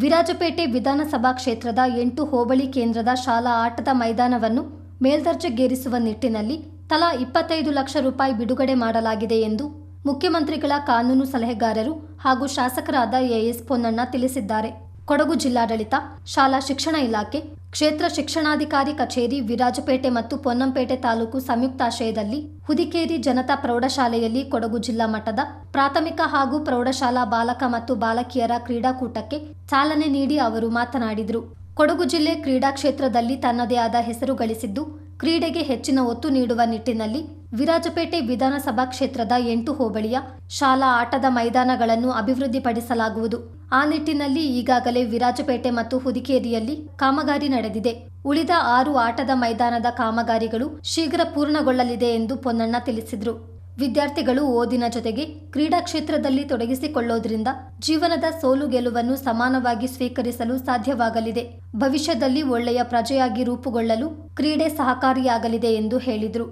ವಿರಾಜಪೇಟೆ ವಿಧಾನಸಭಾ ಕ್ಷೇತ್ರದ ಎಂಟು ಹೋಬಳಿ ಕೇಂದ್ರದ ಶಾಲಾ ಆಟದ ಮೈದಾನವನ್ನು ಮೇಲ್ದರ್ಜೆಗೇರಿಸುವ ನಿಟ್ಟಿನಲ್ಲಿ ತಲಾ ಇಪ್ಪತ್ತೈದು ಲಕ್ಷ ರೂಪಾಯಿ ಬಿಡುಗಡೆ ಮಾಡಲಾಗಿದೆ ಎಂದು ಮುಖ್ಯಮಂತ್ರಿಗಳ ಕಾನೂನು ಸಲಹೆಗಾರರು ಹಾಗೂ ಶಾಸಕರಾದ ಎಎಸ್ ಪೊನ್ನಣ್ಣ ತಿಳಿಸಿದ್ದಾರೆ. ಕೊಡಗು ಜಿಲ್ಲಾಡಳಿತ, ಶಾಲಾ ಶಿಕ್ಷಣ ಇಲಾಖೆ ಕ್ಷೇತ್ರ ಶಿಕ್ಷಣಾಧಿಕಾರಿ ಕಚೇರಿ, ವಿರಾಜಪೇಟೆ ಮತ್ತು ಪೊನ್ನಂಪೇಟೆ ತಾಲೂಕು ಸಂಯುಕ್ತಾಶ್ರಯದಲ್ಲಿ ಹುದಿಕೇರಿ ಜನತಾ ಪ್ರೌಢಶಾಲೆಯಲ್ಲಿ ಕೊಡಗು ಜಿಲ್ಲಾ ಮಟ್ಟದ ಪ್ರಾಥಮಿಕ ಹಾಗೂ ಪ್ರೌಢಶಾಲಾ ಬಾಲಕ ಮತ್ತು ಬಾಲಕಿಯರ ಕ್ರೀಡಾಕೂಟಕ್ಕೆ ಚಾಲನೆ ನೀಡಿ ಅವರು ಮಾತನಾಡಿದರು. ಕೊಡಗು ಜಿಲ್ಲೆ ಕ್ರೀಡಾ ಕ್ಷೇತ್ರದಲ್ಲಿ ತನ್ನದೇ ಆದ ಹೆಸರು ಗಳಿಸಿದ್ದು, ಕ್ರೀಡೆಗೆ ಹೆಚ್ಚಿನ ಒತ್ತು ನೀಡುವ ನಿಟ್ಟಿನಲ್ಲಿ ವಿರಾಜಪೇಟೆ ವಿಧಾನಸಭಾ ಕ್ಷೇತ್ರದ ಎಂಟು ಹೋಬಳಿಯ ಶಾಲಾ ಆಟದ ಮೈದಾನಗಳನ್ನು ಅಭಿವೃದ್ಧಿಪಡಿಸಲಾಗುವುದು. ಆ ನಿಟ್ಟಿನಲ್ಲಿ ಈಗಾಗಲೇ ವಿರಾಜಪೇಟೆ ಮತ್ತು ಹುದಿಕೇರಿಯಲ್ಲಿ ಕಾಮಗಾರಿ ನಡೆದಿದೆ. ಉಳಿದ ಆರು ಆಟದ ಮೈದಾನದ ಕಾಮಗಾರಿಗಳು ಶೀಘ್ರ ಪೂರ್ಣಗೊಳ್ಳಲಿದೆ ಎಂದು ಪೊನ್ನಣ್ಣ ತಿಳಿಸಿದರು. ವಿದ್ಯಾರ್ಥಿಗಳು ಓದಿನ ಜೊತೆಗೆ ಕ್ರೀಡಾ ಕ್ಷೇತ್ರದಲ್ಲಿ ತೊಡಗಿಸಿಕೊಳ್ಳೋದ್ರಿಂದ ಜೀವನದ ಸೋಲು ಗೆಲುವನ್ನು ಸಮಾನವಾಗಿ ಸ್ವೀಕರಿಸಲು ಸಾಧ್ಯವಾಗಲಿದೆ. ಭವಿಷ್ಯದಲ್ಲಿ ಒಳ್ಳೆಯ ಪ್ರಜೆಯಾಗಿ ರೂಪುಗೊಳ್ಳಲು ಕ್ರೀಡೆ ಸಹಕಾರಿಯಾಗಲಿದೆ ಎಂದು ಹೇಳಿದರು.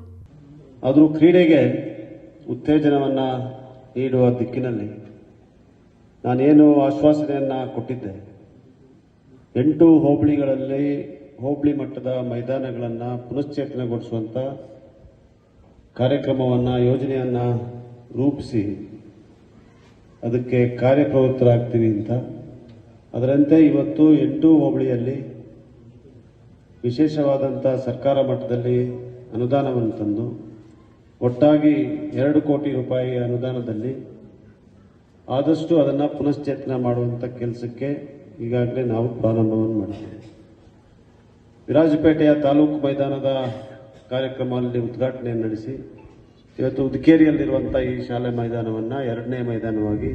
ಆದರೂ ಕ್ರೀಡೆಗೆ ಉತ್ತೇಜನವನ್ನು ನೀಡುವ ದಿಕ್ಕಿನಲ್ಲಿ ನಾನೇನು ಆಶ್ವಾಸನೆಯನ್ನು ಕೊಟ್ಟಿದ್ದೆ. ಎಂಟು ಹೋಬಳಿಗಳಲ್ಲಿ ಹೋಬಳಿ ಮಟ್ಟದ ಮೈದಾನಗಳನ್ನು ಪುನಶ್ಚೇತನಗೊಳಿಸುವಂಥ ಕಾರ್ಯಕ್ರಮವನ್ನು, ಯೋಜನೆಯನ್ನು ರೂಪಿಸಿ ಅದಕ್ಕೆ ಕಾರ್ಯಪ್ರವೃತ್ತರಾಗ್ತೀವಿ ಅಂತ. ಅದರಂತೆ ಇವತ್ತು ಎಂಟು ಹೋಬಳಿಯಲ್ಲಿ ವಿಶೇಷವಾದಂಥ ಸರ್ಕಾರ ಮಟ್ಟದಲ್ಲಿ ಅನುದಾನವನ್ನು ತಂದು, ಒಟ್ಟಾಗಿ ಎರಡು ಕೋಟಿ ರೂಪಾಯಿ ಅನುದಾನದಲ್ಲಿ ಆದಷ್ಟು ಅದನ್ನು ಪುನಶ್ಚೇತನ ಮಾಡುವಂಥ ಕೆಲಸಕ್ಕೆ ಈಗಾಗಲೇ ನಾವು ಪ್ರಾರಂಭವನ್ನು ಮಾಡಿದ್ದೇವೆ. ವಿರಾಜಪೇಟೆಯ ತಾಲೂಕು ಮೈದಾನದ ಕಾರ್ಯಕ್ರಮದಲ್ಲಿ ಉದ್ಘಾಟನೆ ನಡೆಸಿ, ಇವತ್ತು ಉದಿಕೇರಿಯಲ್ಲಿರುವಂಥ ಈ ಶಾಲೆ ಮೈದಾನವನ್ನು ಎರಡನೇ ಮೈದಾನವಾಗಿ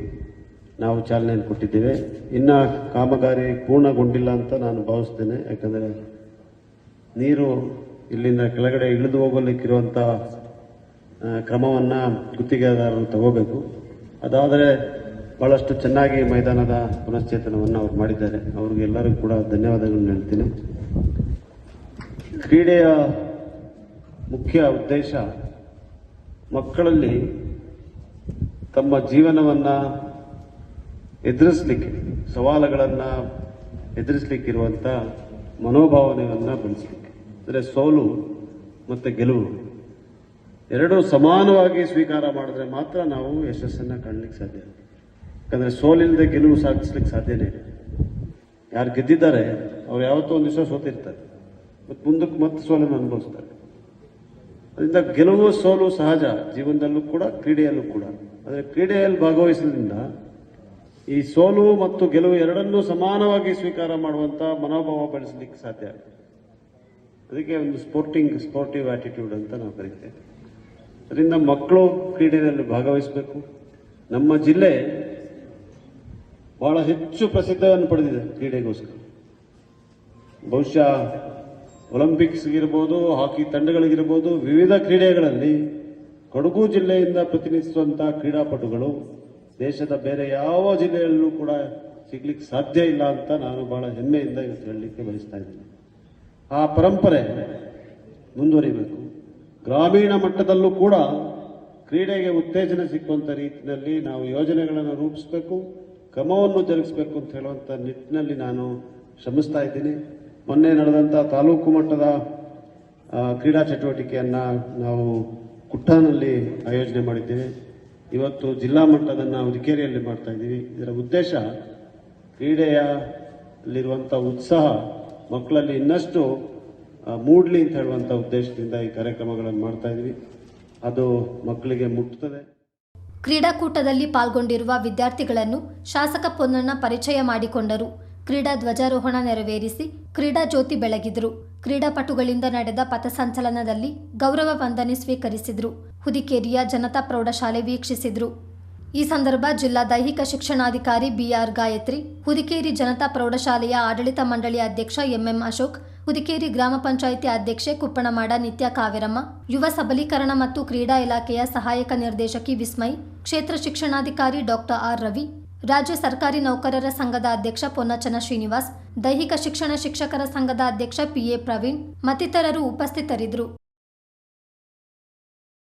ನಾವು ಚಾಲನೆಯನ್ನು ಕೊಟ್ಟಿದ್ದೇವೆ. ಇನ್ನು ಕಾಮಗಾರಿ ಪೂರ್ಣಗೊಂಡಿಲ್ಲ ಅಂತ ನಾನು ಭಾವಿಸ್ತೇನೆ. ಯಾಕಂದರೆ ನೀರು ಇಲ್ಲಿಂದ ಕೆಳಗಡೆ ಇಳಿದು ಹೋಗಲಿಕ್ಕಿರುವಂಥ ಕ್ರಮವನ್ನು ಗುತ್ತಿಗೆದಾರರು ತಗೋಬೇಕು. ಅದಾದರೆ ಭಾಳಷ್ಟು ಚೆನ್ನಾಗಿ ಮೈದಾನದ ಪುನಶ್ಚೇತನವನ್ನು ಅವ್ರು ಮಾಡಿದ್ದಾರೆ. ಅವ್ರಿಗೆಲ್ಲರಿಗೂ ಕೂಡ ಧನ್ಯವಾದಗಳನ್ನು ಹೇಳ್ತೀನಿ. ಕ್ರೀಡೆಯ ಮುಖ್ಯ ಉದ್ದೇಶ ಮಕ್ಕಳಲ್ಲಿ ತಮ್ಮ ಜೀವನವನ್ನು ಎದುರಿಸಲಿಕ್ಕೆ, ಸವಾಲುಗಳನ್ನು ಎದುರಿಸಲಿಕ್ಕಿರುವಂಥ ಮನೋಭಾವನೆಯನ್ನು ಬೆಳೆಸಲಿಕ್ಕೆ. ಅಂದರೆ ಸೋಲು ಮತ್ತು ಗೆಲುವು. ಎರಡೂ ಸಮಾನವಾಗಿ ಸ್ವೀಕಾರ ಮಾಡಿದ್ರೆ ಮಾತ್ರ ನಾವು ಯಶಸ್ಸನ್ನು ಕಾಣಲಿಕ್ಕೆ ಸಾಧ್ಯ. ಯಾಕಂದರೆ ಸೋಲಿಲ್ಲದೆ ಗೆಲುವು ಸಾಧಿಸ್ಲಿಕ್ಕೆ ಸಾಧ್ಯನೇ ಇಲ್ಲ. ಯಾರು ಗೆದ್ದಿದ್ದಾರೆ, ಅವ್ರು ಯಾವತ್ತೋ ಒಂದು ದಿವಸ ಸೋತಿರ್ತಾರೆ. ಮತ್ತು ಮುಂದಕ್ಕೆ ಮತ್ತೆ ಸೋಲನ್ನು ಅನುಭವಿಸ್ತಾರೆ. ಅದರಿಂದ ಗೆಲುವು, ಸೋಲು ಸಹಜ ಜೀವನದಲ್ಲೂ ಕೂಡ, ಕ್ರೀಡೆಯಲ್ಲೂ ಕೂಡ. ಆದರೆ ಕ್ರೀಡೆಯಲ್ಲಿ ಭಾಗವಹಿಸೋದ್ರಿಂದ ಈ ಸೋಲು ಮತ್ತು ಗೆಲುವು ಎರಡನ್ನೂ ಸಮಾನವಾಗಿ ಸ್ವೀಕಾರ ಮಾಡುವಂಥ ಮನೋಭಾವ ಬೆಳೆಸಲಿಕ್ಕೆ ಸಾಧ್ಯ ಅದಕ್ಕೆ ಒಂದು ಸ್ಪೋರ್ಟಿಂಗ್ ಸ್ಪೋರ್ಟಿವ್ ಆಟಿಟ್ಯೂಡ್ ಅಂತ ನಾವು ಕರಿತೇವೆ. ಅದರಿಂದ ಮಕ್ಕಳು ಕ್ರೀಡೆಯಲ್ಲಿ ಭಾಗವಹಿಸಬೇಕು. ನಮ್ಮ ಜಿಲ್ಲೆ ಬಹಳ ಹೆಚ್ಚು ಪ್ರಸಿದ್ಧವನ್ನು ಪಡೆದಿದೆ ಕ್ರೀಡೆಗೋಸ್ಕರ. ಬಹುಶಃ ಒಲಿಂಪಿಕ್ಸ್ಗಿರ್ಬೋದು, ಹಾಕಿ ತಂಡಗಳಿಗಿರ್ಬೋದು, ವಿವಿಧ ಕ್ರೀಡೆಗಳಲ್ಲಿ ಕೊಡಗು ಜಿಲ್ಲೆಯಿಂದ ಪ್ರತಿನಿಧಿಸುವಂತಹ ಕ್ರೀಡಾಪಟುಗಳು ದೇಶದ ಬೇರೆ ಯಾವ ಜಿಲ್ಲೆಯಲ್ಲೂ ಕೂಡ ಸಿಗ್ಲಿಕ್ಕೆ ಸಾಧ್ಯ ಇಲ್ಲ ಅಂತ ನಾನು ಬಹಳ ಹೆಮ್ಮೆಯಿಂದ ಇವತ್ತು ಹೇಳಲಿಕ್ಕೆ ಬಯಸ್ತಾ ಇದ್ದೀನಿ. ಆ ಪರಂಪರೆ ಮುಂದುವರಿಬೇಕು. ಗ್ರಾಮೀಣ ಮಟ್ಟದಲ್ಲೂ ಕೂಡ ಕ್ರೀಡೆಗೆ ಉತ್ತೇಜನ ಸಿಕ್ಕುವಂಥ ರೀತಿಯಲ್ಲಿ ನಾವು ಯೋಜನೆಗಳನ್ನು ರೂಪಿಸಬೇಕು. ಕ್ರಮವನ್ನು ಜರುಗಿಸಬೇಕು ಅಂತ ಹೇಳುವಂಥ ನಿಟ್ಟಿನಲ್ಲಿ ನಾನು ಶ್ರಮಿಸ್ತಾ ಇದ್ದೀನಿ. ಮೊನ್ನೆ ನಡೆದಂಥ ತಾಲೂಕು ಮಟ್ಟದ ಕ್ರೀಡಾ ಚಟುವಟಿಕೆಯನ್ನು ನಾವು ಕುಟ್ಟಾನಲ್ಲಿ ಆಯೋಜನೆ ಮಾಡಿದ್ದೇವೆ. ಇವತ್ತು ಜಿಲ್ಲಾ ಮಟ್ಟದನ್ನು ಉದಿಕೇರಿಯಲ್ಲಿ ಮಾಡ್ತಾ ಇದ್ದೀವಿ. ಇದರ ಉದ್ದೇಶ ಕ್ರೀಡೆಯಲ್ಲಿರುವಂಥ ಉತ್ಸಾಹ ಮಕ್ಕಳಲ್ಲಿ ಇನ್ನಷ್ಟು ಮೂಡ್ಲಿ ಅಂತ ಹೇಳುವಂಥ ಉದ್ದೇಶದಿಂದ ಈ ಕಾರ್ಯಕ್ರಮಗಳನ್ನು ಮಾಡ್ತಾ ಇದ್ದೀವಿ. ಅದು ಮಕ್ಕಳಿಗೆ ಮುಟ್ತದೆ. ಕ್ರೀಡಾಕೂಟದಲ್ಲಿ ಪಾಲ್ಗೊಂಡಿರುವ ವಿದ್ಯಾರ್ಥಿಗಳನ್ನು ಶಾಸಕ ಪೊನ್ನಣ್ಣ ಪರಿಚಯ ಮಾಡಿಕೊಂಡರು. ಕ್ರೀಡಾ ಧ್ವಜಾರೋಹಣ ನೆರವೇರಿಸಿ ಕ್ರೀಡಾ ಜ್ಯೋತಿ ಬೆಳಗಿದರು. ಕ್ರೀಡಾಪಟುಗಳಿಂದ ನಡೆದ ಪಥಸಂಚಲನದಲ್ಲಿ ಗೌರವ ವಂದನೆ ಸ್ವೀಕರಿಸಿದರು. ಹುದಿಕೇರಿಯ ಜನತಾ ಪ್ರೌಢಶಾಲೆ ವೀಕ್ಷಿಸಿದರು. ಈ ಸಂದರ್ಭ ಜಿಲ್ಲಾ ದೈಹಿಕ ಶಿಕ್ಷಣಾಧಿಕಾರಿ ಬಿಆರ್ ಗಾಯತ್ರಿ, ಹುದಿಕೇರಿ ಜನತಾ ಪ್ರೌಢಶಾಲೆಯ ಆಡಳಿತ ಮಂಡಳಿ ಅಧ್ಯಕ್ಷ ಎಂಎಂ ಅಶೋಕ್ ಹುದಿಕೇರಿ ಗ್ರಾಮ ಪಂಚಾಯಿತಿ ಅಧ್ಯಕ್ಷೆ ಕುಪ್ಪಣಮಾಡ ನಿತ್ಯ ಕಾವೇರಮ್ಮ, ಯುವ ಸಬಲೀಕರಣ ಮತ್ತು ಕ್ರೀಡಾ ಇಲಾಖೆಯ ಸಹಾಯಕ ನಿರ್ದೇಶಕಿ ವಿಸ್ಮಯ್, ಕ್ಷೇತ್ರ ಶಿಕ್ಷಣಾಧಿಕಾರಿ ಡಾಕ್ಟರ್ ಆರ್ ರವಿ, ರಾಜ್ಯ ಸರ್ಕಾರಿ ನೌಕರರ ಸಂಘದ ಅಧ್ಯಕ್ಷ ಪೊನ್ನಚನ ಶ್ರೀನಿವಾಸ್, ದೈಹಿಕ ಶಿಕ್ಷಣ ಶಿಕ್ಷಕರ ಸಂಘದ ಅಧ್ಯಕ್ಷ ಪಿಎ ಪ್ರವೀಣ್ ಮತ್ತಿತರರು ಉಪಸ್ಥಿತರಿದ್ದರು.